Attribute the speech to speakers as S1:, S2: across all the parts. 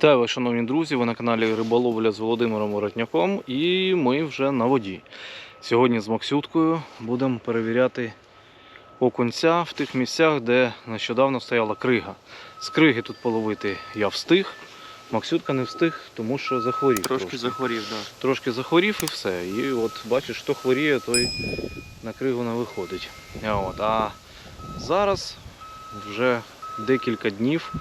S1: Вітаю вас, шановні друзі! Ви на каналі Риболовля з Володимиром Воротняком і ми вже на воді. Сьогодні з Максюткою будемо перевіряти окунця в тих місцях, де нещодавно стояла крига. З криги тут половити я встиг. Максютка не встиг, тому що захворів.
S2: Трошки захворів, так.
S1: трошки захворів і все. І от бачиш, хто хворіє, той на кригу не виходить. От, а зараз вже декілька днів,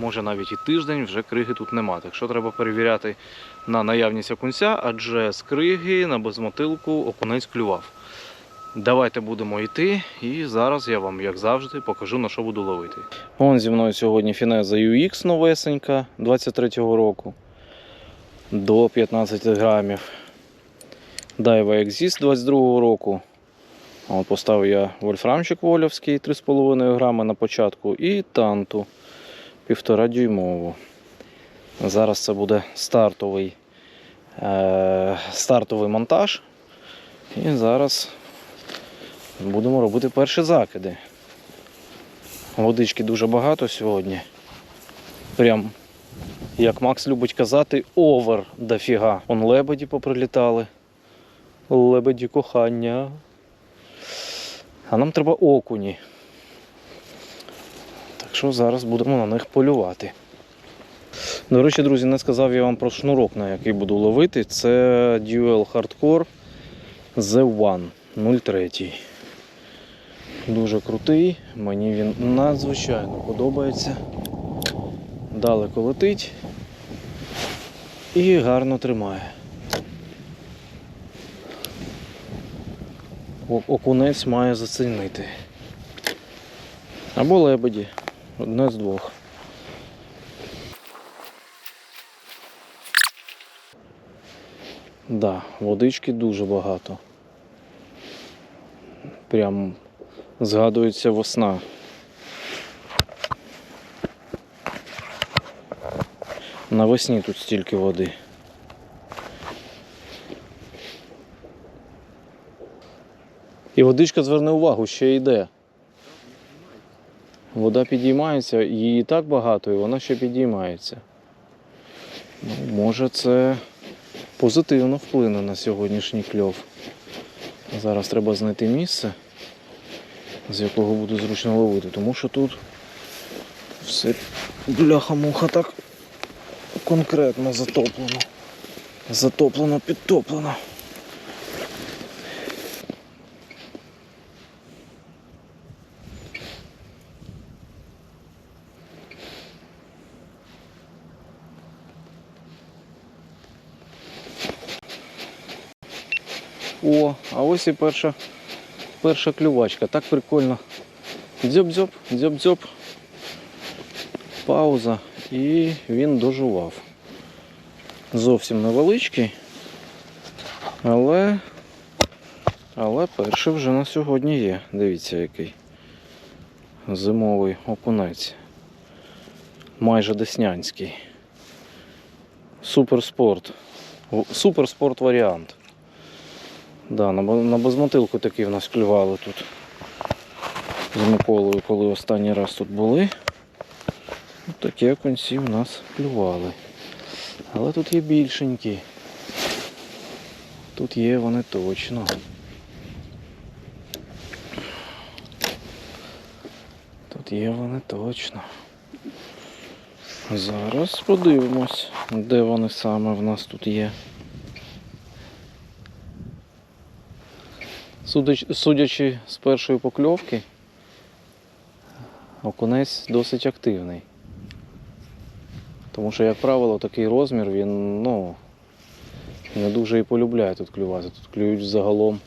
S1: може навіть і тиждень, вже криги тут нема. Так що треба перевіряти на наявність окунця, адже з криги на безмотилку окунець клював. Давайте будемо йти, і зараз я вам, як завжди, покажу на що буду ловити. Вон зі мною сьогодні фінеза UX новесенька 23-го року до 15 грамів. Daiwa Exist 22-го року. Поставив я вольфрамчик Вольовський 3,5 грами на початку і танту 1,5 дюймову. Зараз це буде стартовий, е, стартовий монтаж. І зараз будемо робити перші закиди. Водички дуже багато сьогодні. Прям, як Макс любить казати, овер дофіга. Он лебеді поприлітали. Лебеді кохання. А нам треба окуні. Так що зараз будемо на них полювати. До речі, друзі, не сказав я вам про шнурок, на який буду ловити. Це Dual Hardcore Z1 03. Дуже крутий, мені він надзвичайно подобається. Далеко летить і гарно тримає. Окунець має зацінити. Або лебеді. Одне з двох. Да, водички дуже багато. Прям згадується весна. Навесні тут стільки води. І водичка, зверни увагу, ще йде. Вода підіймається, її так багато, і вона ще підіймається. Ну, може це позитивно вплине на сьогоднішній кльов. Зараз треба знайти місце, з якого буду зручно ловити, тому що тут все бляха-муха так конкретно затоплено. Затоплено, підтоплено. О, а ось і перша, перша клювачка. Так прикольно. Дзьоп-дзьоп, дзьоп-дзьоп. Пауза. І він дожував. Зовсім невеличкий. Але. Але перший вже на сьогодні є. Дивіться який. Зимовий окунець. Майже деснянський. Суперспорт. Суперспорт варіант. Да, на, безмотилку такі в нас клювали тут з Миколою, коли останній раз тут були. Такі окунці в нас клювали. Але тут є більшенькі. Тут є вони точно. Тут є вони точно. Зараз подивимось, де вони саме в нас тут є. Судячи з першої покльовки, окунець досить активний. Тому що, як правило, такий розмір він ну, не дуже і полюбляє тут клювати. Тут клюють загалом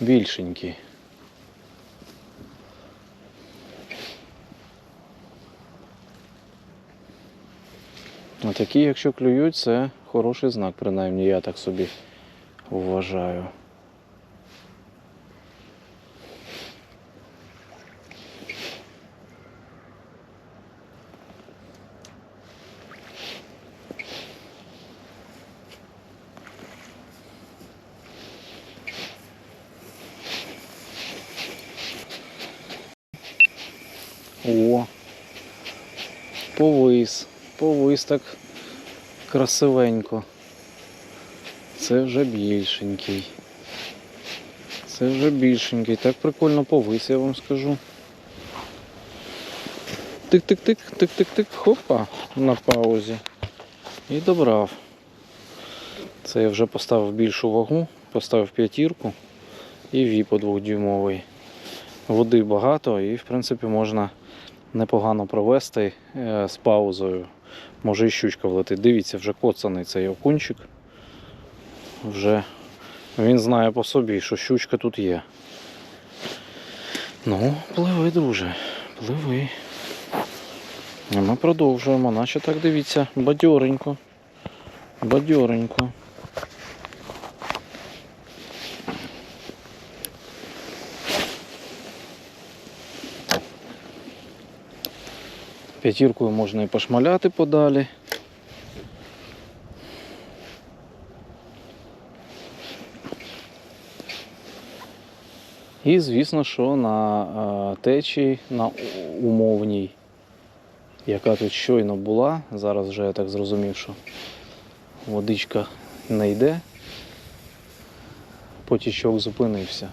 S1: більшенькі. А такі, якщо клюють, це хороший знак, принаймні я так собі вважаю. О, повис, повис так красивенько. Це вже більшенький. Це вже більшенький. Так прикольно повис, я вам скажу. Тик-тик-тик, тик-тик-тик, хопа на паузі. І добрав. Це я вже поставив більшу вагу, поставив п'ятірку і віпо двохдюймовий. Води багато і в принципі можна непогано провести е, з паузою. Може і щучка влетить. Дивіться, вже коцаний цей окунчик. Вже він знає по собі, що щучка тут є. Ну, пливи, друже, пливи. І ми продовжуємо, наче так дивіться, бадьоренько. Бадьоренько. П'ятіркою можна і пошмаляти подалі. І звісно, що на е, течії, на умовній, яка тут щойно була, зараз вже я так зрозумів, що водичка не йде, потічок зупинився.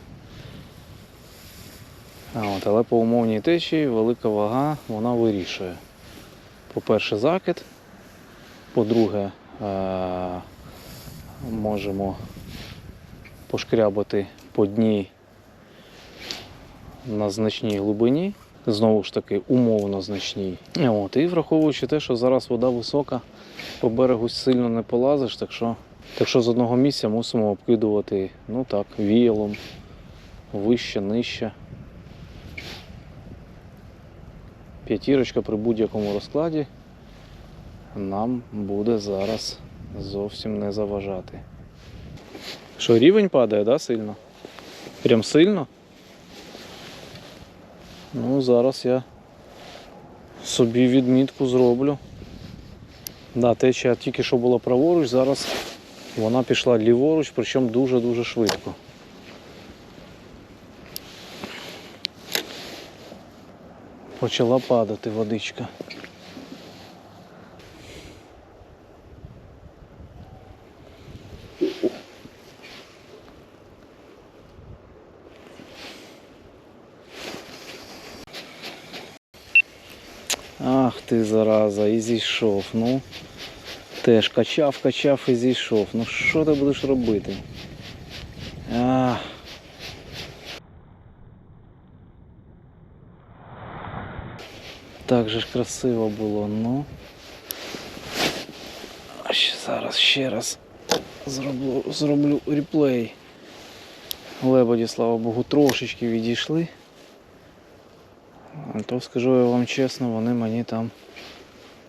S1: От, але по умовній течії велика вага вона вирішує. По-перше, закид, по-друге, е- можемо пошкрябати по дні на значній глибині, знову ж таки, умовно значній. От, і враховуючи те, що зараз вода висока, по берегу сильно не полазиш, так що, так що з одного місця мусимо обкидувати ну так, віялом, вище, нижче. П'ятірочка при будь-якому розкладі нам буде зараз зовсім не заважати. Що, рівень падає, да, сильно? Прям сильно? Ну, зараз я собі відмітку зроблю. Да, течія тільки що була праворуч, зараз вона пішла ліворуч, причому дуже-дуже швидко. Почала падати водичка. Ах ти зараза, і зійшов. Ну, теж качав, качав і зійшов. Ну що ти будеш робити? А. Так же ж красиво було, ну. Зараз ще раз зроблю, зроблю реплей. Лебеді, слава Богу, трошечки відійшли. А То скажу я вам чесно, вони мені там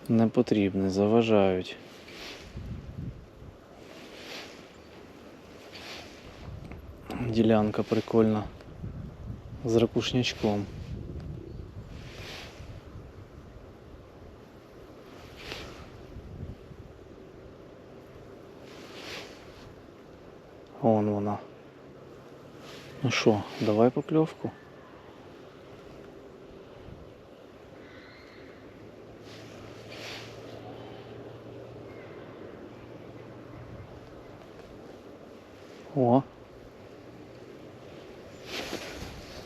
S1: не потрібні, заважають. Ділянка прикольна з ракушнячком. Вон вона. Ну що, давай покльовку. О.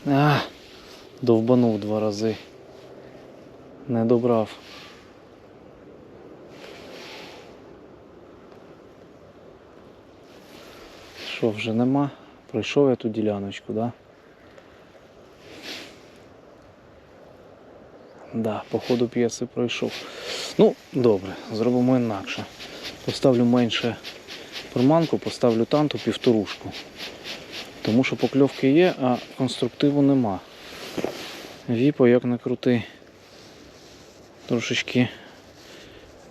S1: А, довбанув два рази. Не добрав. Що вже нема? Пройшов я ту діляночку, да? Да, по п'єси пройшов. Ну, добре, зробимо інакше. Поставлю менше приманку, поставлю танту півторушку. Тому що покльовки є, а конструктиву нема. Віпо, як не крути, трошечки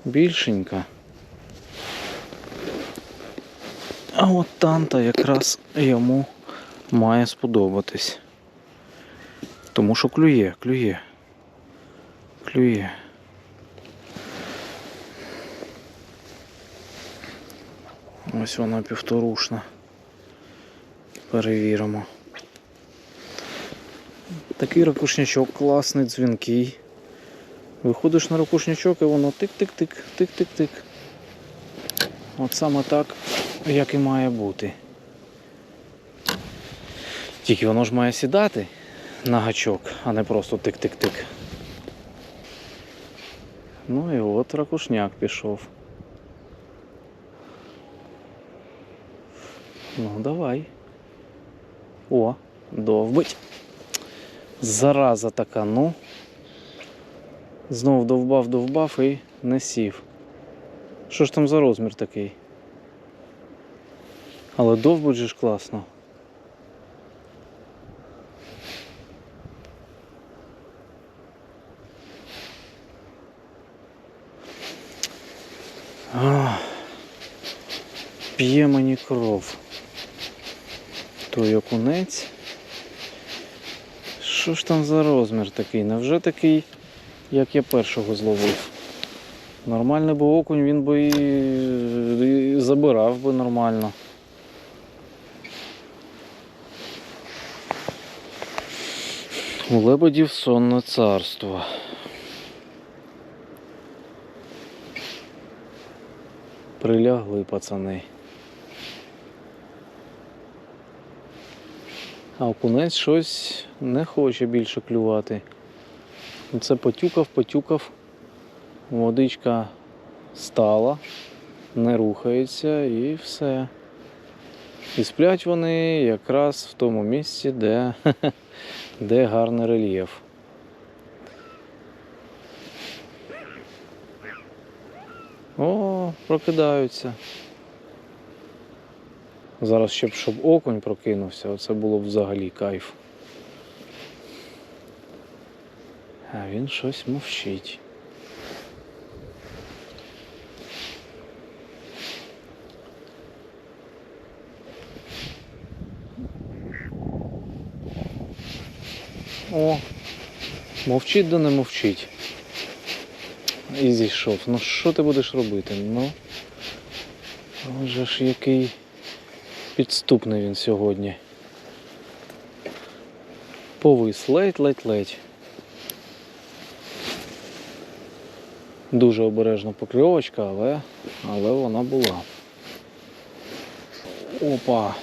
S1: більшенька. А от танта якраз йому має сподобатись. Тому що клює, клює. Клює. Ось вона півторушна. Перевіримо. Такий ракушнячок класний, дзвінкий. Виходиш на ракушнячок і воно тик-тик-тик, тик-тик-тик. От саме так, як і має бути. Тільки воно ж має сідати на гачок, а не просто тик-тик-тик. Ну і от ракушняк пішов. Ну, давай. О, довбить. Зараза така, ну. Знов довбав, довбав і не сів. Що ж там за розмір такий? Але довбить же ж класно. П'є мені кров. Той окунець. Що ж там за розмір такий? Невже такий, як я першого зловив? Нормальний би окунь, він би і забирав би нормально. У лебедів сонне царство. Прилягли пацани. А окунець щось не хоче більше клювати. Це потюкав, потюкав. Водичка стала, не рухається і все. І сплять вони якраз в тому місці, де, де гарний рельєф. О, прокидаються. Зараз ще б, щоб окунь прокинувся, оце було б взагалі кайф. А він щось мовчить. О, мовчить да не мовчить. І зійшов. Ну що ти будеш робити? Ну. Боже ж який підступний він сьогодні. Повис ледь-ледь-ледь. Дуже обережно покльовочка, але, але вона була. Опа.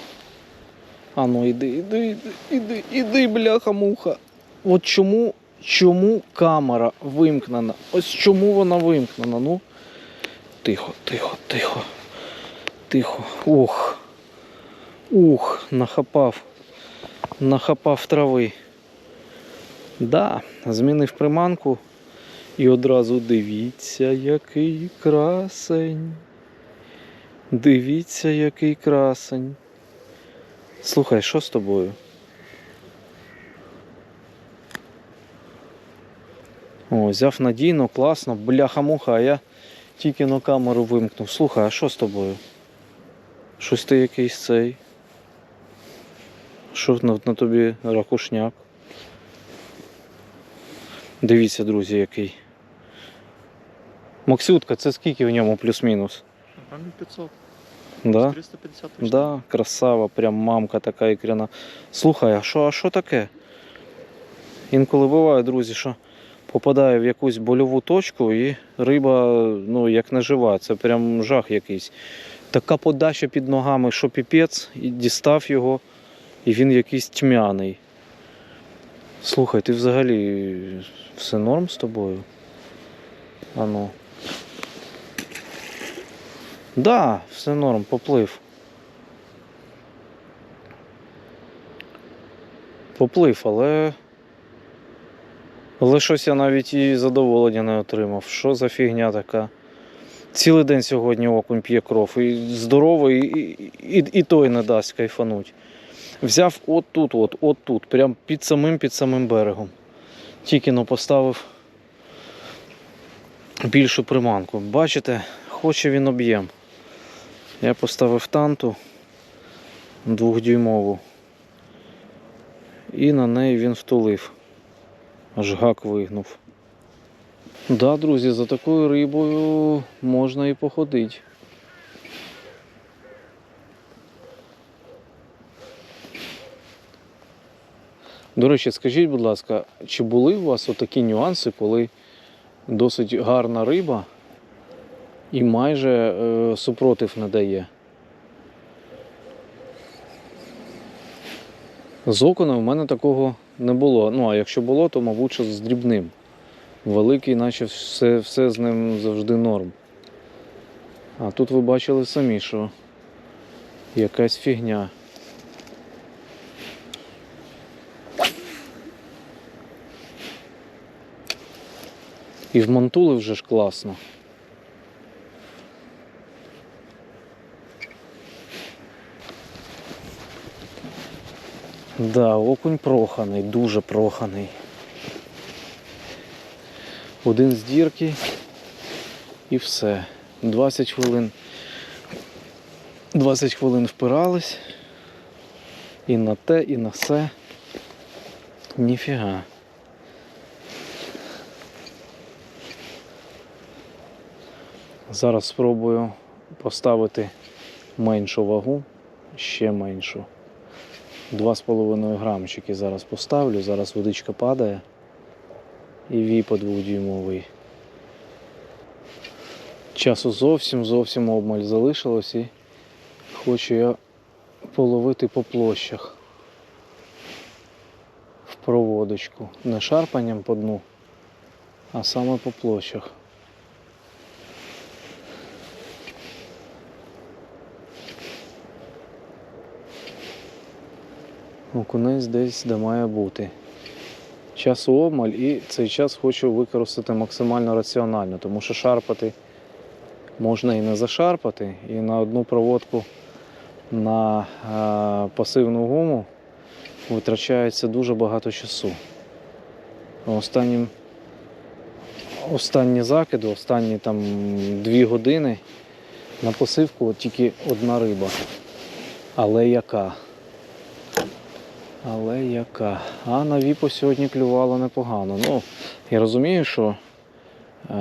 S1: А ну іди, іди, іди, іди, іди, бляха-муха. От чому, чому камера вимкнена? Ось чому вона вимкнена? Ну. Тихо, тихо, тихо. Тихо. Ух. Ух, нахапав. Нахапав трави. Да, змінив приманку. І одразу дивіться, який красень. Дивіться, який красень. Слухай, що з тобою? О, взяв надійно, класно, бляха-муха, а я тільки на камеру вимкнув. Слухай, а що з тобою? Щось ти якийсь цей. Що на, на тобі ракушняк? Дивіться, друзі, який. Максютка, це скільки в ньому плюс-мінус?
S2: Грамів 500.
S1: Да?
S2: 350 точно.
S1: Да, красава, прям мамка така ікряна. Слухай, а що, а що таке? Інколи буває, друзі, що попадає в якусь больову точку і риба, ну, як не жива, це прям жах якийсь. Така подача під ногами, що піпець, і дістав його, і він якийсь тьмяний. Слухай, ти взагалі все норм з тобою? Ану. Да, все норм, поплив. Поплив, але. Але щось я навіть і задоволення не отримав. Що за фігня така? Цілий день сьогодні окунь п'є кров. І здоровий, і, і, і той не дасть кайфануть. Взяв от тут, от, от тут, прям під самим під самим берегом. Тільки но поставив більшу приманку. Бачите, хоче він об'єм. Я поставив танту двохдюймову. І на неї він втулив. Аж гак вигнув. Да, друзі, за такою рибою можна і походити. До речі, скажіть, будь ласка, чи були у вас отакі нюанси, коли досить гарна риба і майже е, супротив не дає. З окуном в мене такого не було. Ну, а якщо було, то, мабуть, що з дрібним. Великий, наче все, все з ним завжди норм. А тут ви бачили самі, що якась фігня. І вмонтули вже ж класно. Да, окунь проханий, дуже проханий. Один з дірки і все. 20 хвилин. 20 хвилин впирались. І на те, і на все. Ніфіга. Зараз спробую поставити меншу вагу, ще меншу. 2,5 грамчики зараз поставлю, зараз водичка падає і віпа двохдюймовий. Часу зовсім зовсім обмаль залишилось і хочу я половити по площах в проводочку. Не шарпанням по дну, а саме по площах. Окунець десь де має бути. Часу обмаль і цей час хочу використати максимально раціонально, тому що шарпати можна і не зашарпати, і на одну проводку на е, пасивну гуму витрачається дуже багато часу. Останнім, останні закиди, останні там дві години на посивку тільки одна риба. Але яка? Але яка? А на віпо сьогодні клювало непогано. Ну, я розумію, що е,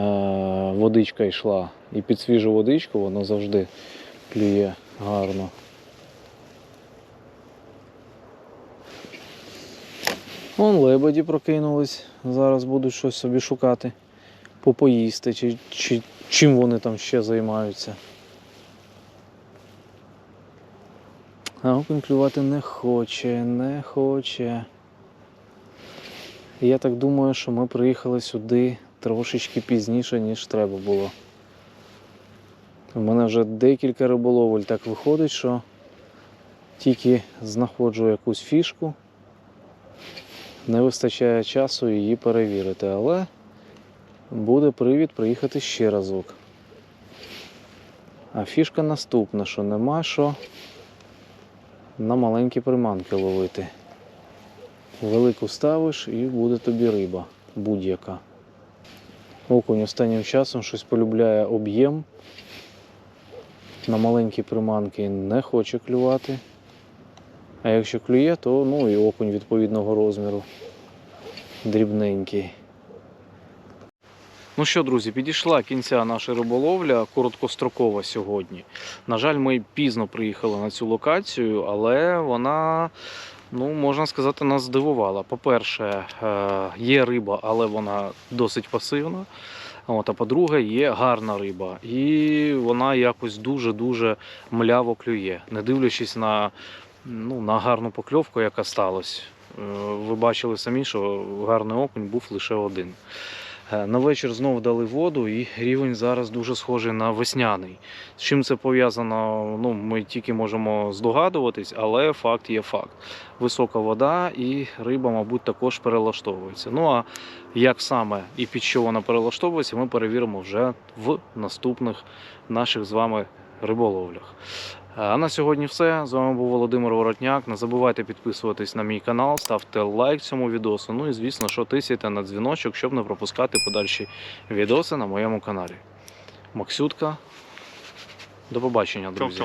S1: водичка йшла. І під свіжу водичку воно завжди клює гарно. Вон лебеді прокинулись. Зараз будуть щось собі шукати, попоїсти, чи, чи чим вони там ще займаються. А окунь клювати не хоче, не хоче. Я так думаю, що ми приїхали сюди трошечки пізніше, ніж треба було. У мене вже декілька риболовель так виходить, що тільки знаходжу якусь фішку, не вистачає часу її перевірити, але буде привід приїхати ще разок. А фішка наступна, що нема що на маленькі приманки ловити. Велику ставиш і буде тобі риба будь-яка. Окунь останнім часом щось полюбляє об'єм. На маленькі приманки не хоче клювати. А якщо клює, то ну і окунь відповідного розміру. Дрібненький. Ну що, друзі, підійшла кінця наша риболовля короткострокова сьогодні. На жаль, ми пізно приїхали на цю локацію, але вона, ну, можна сказати, нас здивувала. По-перше, е, є риба, але вона досить пасивна. От, а по-друге, є гарна риба. І вона якось дуже-дуже мляво клює, не дивлячись на, ну, на гарну покльовку, яка сталася. Е, Ви бачили самі, що гарний окунь був лише один. Е, На вечір знов дали воду, і рівень зараз дуже схожий на весняний. З чим це пов'язано, ну, ми тільки можемо здогадуватись, але факт є факт. Висока вода і риба, мабуть, також перелаштовується. Ну а як саме і під що вона перелаштовується, ми перевіримо вже в наступних наших з вами риболовлях. А на сьогодні все. З вами був Володимир Воротняк. Не забувайте підписуватись на мій канал, ставте лайк цьому відосу. Ну і звісно, що тисяйте на дзвіночок, щоб не пропускати подальші відоси на моєму каналі. Максютка. До побачення, друзі.